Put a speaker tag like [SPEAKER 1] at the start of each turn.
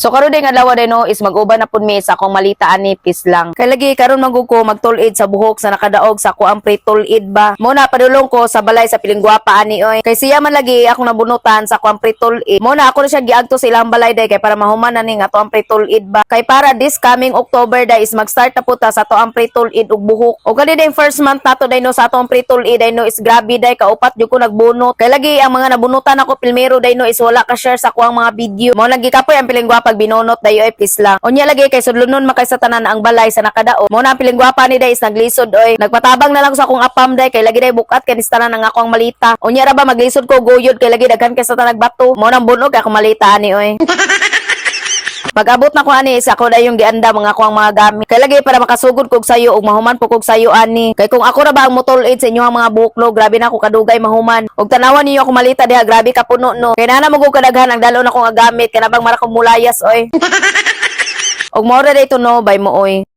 [SPEAKER 1] So karon day nga adlaw day is mag-uban na pud mi sa akong malita ani pis lang. Kay lagi karon magug ko magtulid sa buhok sa nakadaog sa ako ang pretulid ba. Mo na padulong ko sa balay sa piling gwapa ani oy. Kay siya man lagi akong nabunutan sa ako ang pretulid. Mo na ako na siya giadto sa ilang balay day kay para mahuman na ni nga to ang pretulid ba. Kay para this coming October day is mag-start na puta sa to ang pretulid ug buhok. O kani day first month nato day no sa to ang pretulid day no is grabe day kaupat jud ko nagbunot. Kay lagi ang mga nabunutan ako pilmero day no is wala ka share sa kuang mga video. Mo lagi kapoy ang piling gwapa pag binunot dayo ay please lang. Unya lagi kay sudlunon makay sa tanan ang balay sa nakadao. Mo na piling gwapa ni day is naglisod oy. Nagpatabang na lang sa akong apam day kay lagi day bukat kay nistanan ang malita. Unya ra ba maglisod ko guyod kay lagi daghan kay sa tanag bato. Mo nang bunog akong malita ani oy. Pag-abot na ko ani isa ko na yung gianda mga ko ang mga gamit. Kay lagi para makasugod kog sayo ug mahuman po kog sayo ani. Kay kung ako ra ba ang motol sa inyo ang mga buklo, grabe na ako kadugay mahuman. Ug tanawan niyo ako malita diha, grabe ka puno no. Kay nana mo kog kadaghan ang dalo na ko nga gamit kanabang mara kong mulayas oy. ug mo ra dito no bay mo oy.